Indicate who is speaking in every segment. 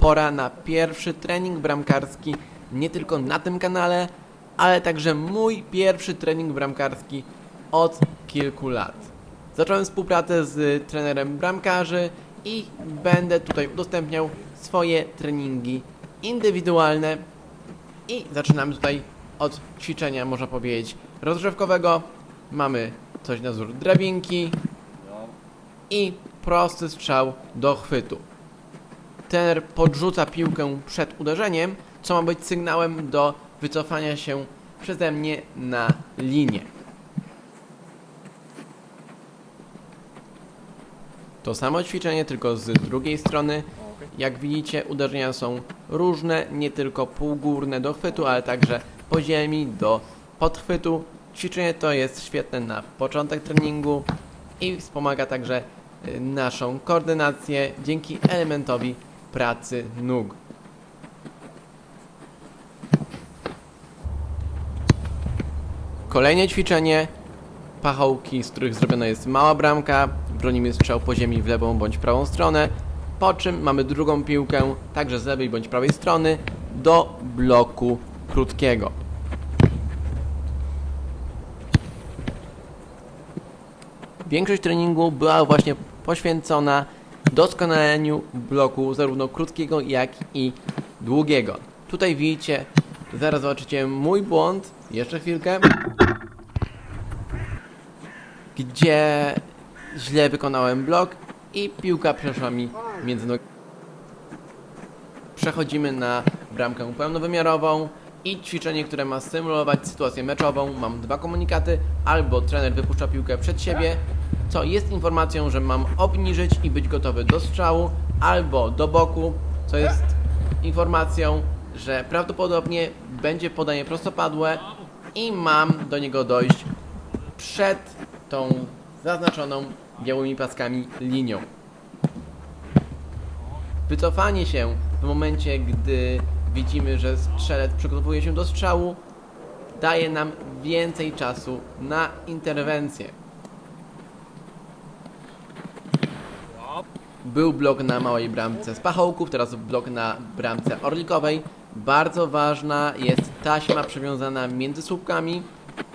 Speaker 1: pora na pierwszy trening bramkarski nie tylko na tym kanale, ale także mój pierwszy trening bramkarski od kilku lat. Zacząłem współpracę z trenerem bramkarzy i będę tutaj udostępniał swoje treningi indywidualne i zaczynamy tutaj od ćwiczenia, można powiedzieć, rozgrzewkowego. Mamy coś na wzór drabinki i prosty strzał do chwytu. Trener podrzuca piłkę przed uderzeniem, co ma być sygnałem do wycofania się przeze mnie na linię. To samo ćwiczenie, tylko z drugiej strony. Jak widzicie, uderzenia są różne, nie tylko półgórne do chwytu, ale także po ziemi do podchwytu. Ćwiczenie to jest świetne na początek treningu i wspomaga także y, naszą koordynację dzięki elementowi pracy nóg. Kolejne ćwiczenie pachołki, z których zrobiona jest mała bramka. Bronimy strzał po ziemi w lewą bądź prawą stronę. Po czym mamy drugą piłkę, także z lewej bądź prawej strony, do bloku krótkiego. Większość treningu była właśnie poświęcona doskonaleniu bloku zarówno krótkiego, jak i długiego. Tutaj widzicie, zaraz zobaczycie mój błąd, jeszcze chwilkę, gdzie źle wykonałem blok i piłka przeszła mi między nogi. Przechodzimy na bramkę pełnowymiarową i ćwiczenie, które ma symulować sytuację meczową. Mam dwa komunikaty, albo trener wypuszcza piłkę przed siebie, co jest informacją, że mam obniżyć i być gotowy do strzału, albo do boku, co jest informacją, że prawdopodobnie będzie podanie prostopadłe i mam do niego dojść przed tą zaznaczoną białymi paskami linią. Wycofanie się w momencie, gdy widzimy, że strzelec przygotowuje się do strzału, daje nam więcej czasu na interwencję. Był blok na małej bramce z pachołków, teraz blok na bramce orlikowej. Bardzo ważna jest taśma przywiązana między słupkami,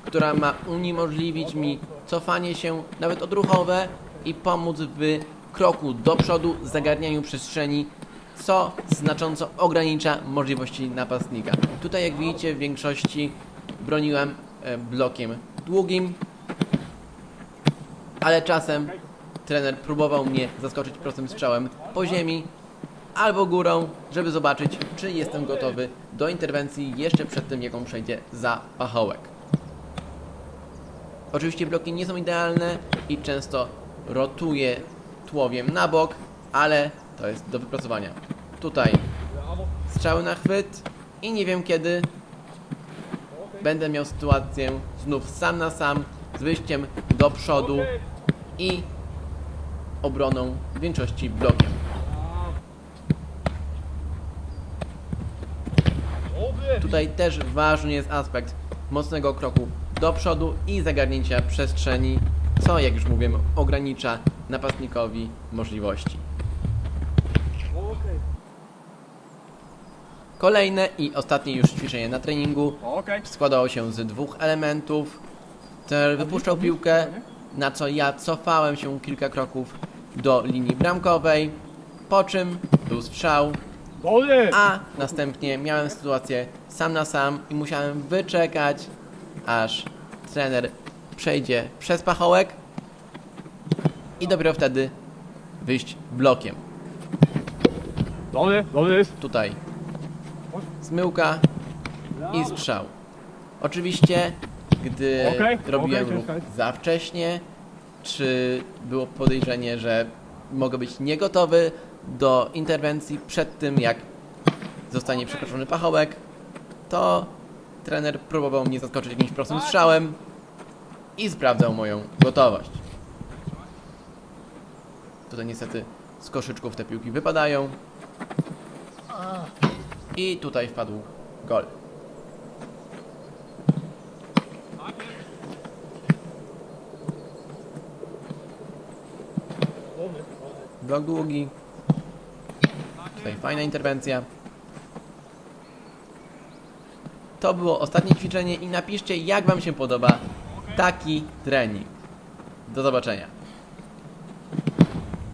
Speaker 1: która ma uniemożliwić mi cofanie się, nawet odruchowe i pomóc w kroku do przodu, zagarnianiu przestrzeni, co znacząco ogranicza możliwości napastnika. Tutaj jak widzicie w większości broniłem e, blokiem długim, ale czasem trener próbował mnie zaskoczyć prostym strzałem po ziemi albo górą, żeby zobaczyć, czy jestem gotowy do interwencji jeszcze przed tym, jaką przejdzie za pachołek. Oczywiście bloki nie są idealne i często rotuję tłowiem na bok, ale to jest do wypracowania. Tutaj strzały na chwyt i nie wiem kiedy będę miał sytuację znów sam na sam z wyjściem do przodu i obroną w większości blokiem. Tutaj też ważny jest aspekt mocnego kroku do przodu i zagarnięcia przestrzeni, co jak już mówiłem ogranicza napastnikowi możliwości. Kolejne i ostatnie już ćwiczenie na treningu składało się z dwóch elementów. Trener wypuszczał piłkę, na co ja cofałem się kilka kroków do linii bramkowej, po czym był strzał, a następnie miałem sytuację sam na sam i musiałem wyczekać, aż trener przejdzie przez pachołek i dopiero wtedy wyjść blokiem.
Speaker 2: Dobry, dobry jest.
Speaker 1: Tutaj zmyłka i strzał. Oczywiście, gdy robiłem ruch za wcześnie, czy było podejrzenie, że mogę być niegotowy do interwencji przed tym, jak zostanie przekroczony pachołek, to trener próbował mnie zaskoczyć jakimś prostym strzałem i sprawdzał moją gotowość. Tutaj niestety z koszyczków te piłki wypadają. I tutaj wpadł gol. Blok długi. Tutaj fajna interwencja. To było ostatnie ćwiczenie i napiszcie jak Wam się podoba taki trening. Do zobaczenia.